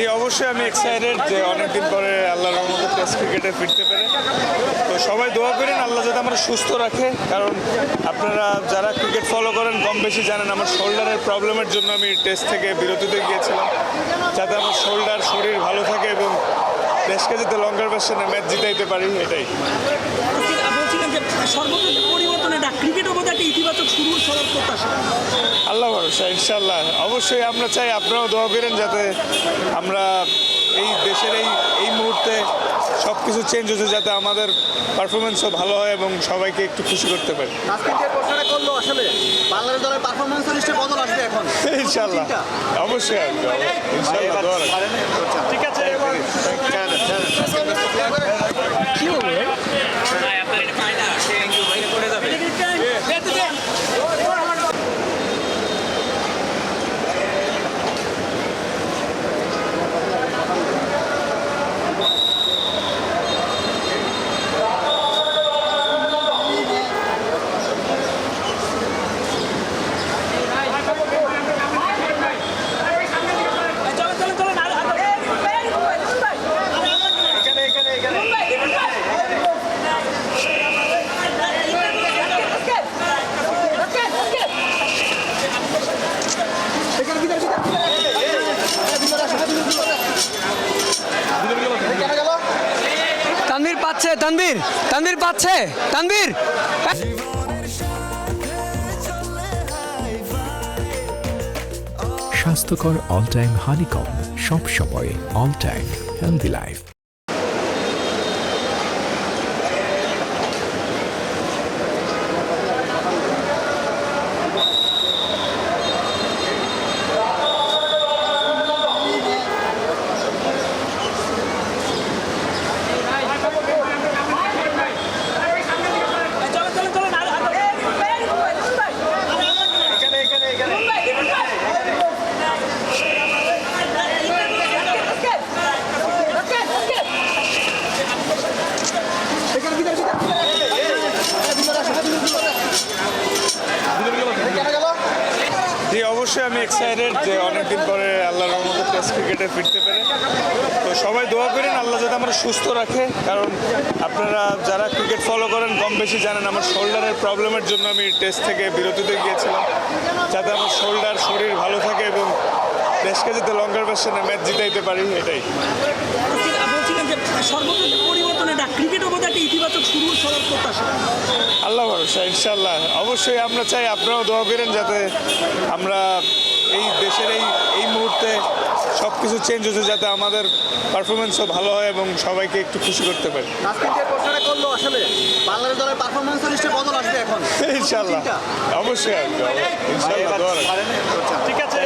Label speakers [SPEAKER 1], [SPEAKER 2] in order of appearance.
[SPEAKER 1] জি, অবশ্যই আমি এক্সাইটেড যে অনেকদিন পরে আল্লাহর রহমতে টেস্ট ক্রিকেটে ফিরতে পেরে। তো সবাই দোয়া করেন, আল্লাহ যাতে আমরা সুস্থ রাখে। কারণ আপনারা যারা ক্রিকেট ফলো করেন, কম বেশি জানেন, আমার শোল্ডারের প্রবলেমের জন্য আমি টেস্ট থেকে বিরতিতে গিয়েছিলাম। যাতে আমার শোল্ডার শরীর ভালো থাকে এবং দেশকে যাতে লঙ্গার ভার্সনে ম্যাচ জিতাইতে পারি, এটাই।
[SPEAKER 2] সর্বশেষ পরিবর্তন মধ্যে একটা ইতিবাচক শুরু সবার প্রত্যাশা।
[SPEAKER 1] ভরসা ইনশাল্লাহ। অবশ্যই আমরা চাই আপনারাও দোয়া করেন যাতে আমরা এই দেশের এই এই মুহূর্তে সব কিছু চেঞ্জ হচ্ছে যাতে আমাদের পারফরমেন্সও ভালো হয় এবং সবাইকে একটু খুশি করতে পারি। ইনশাল্লাহ। অবশ্যই আসবে ইনশাল্লাহ
[SPEAKER 2] তানবীর
[SPEAKER 3] তানভীর পাচ্ছে তানবীর
[SPEAKER 4] স্বাস্থ্যকর অল টাইম হানিকম সব সময় অল টাইম হেলদি লাইফ
[SPEAKER 1] অবশ্যই আমি এক্সাইটেড যে অনেকদিন পরে আল্লাহর রহমতে টেস্ট ক্রিকেটে ফিরতে পেরে। তো সবাই দোয়া করেন, আল্লাহ যাতে আমরা সুস্থ রাখে। কারণ আপনারা যারা ক্রিকেট ফলো করেন, কম বেশি জানেন, আমার শোল্ডারের প্রবলেমের জন্য আমি টেস্ট থেকে বিরতিতে গিয়েছিলাম। যাতে আমার শোল্ডার শরীর ভালো থাকে এবং দেশকে যাতে লঙ্গার ভার্সনে ম্যাচ জিতাইতে পারি, এটাই।
[SPEAKER 2] সর্বশেষ পরিবর্তন এটা ক্রিকেটের মধ্যে একটা ইতিবাচক শুরু সবার প্রত্যাশা।
[SPEAKER 1] ভরসা ইনশাল্লাহ অবশ্যই আমরা চাই আপনারাও দোয়া করেন যাতে আমরা এই দেশের এই এই মুহূর্তে সব কিছু চেঞ্জ হচ্ছে যাতে আমাদের পারফরমেন্সও ভালো হয় এবং সবাইকে একটু খুশি করতে পারি ইনশাল্লাহ অবশ্যই ইনশাল্লাহ
[SPEAKER 5] ঠিক আছে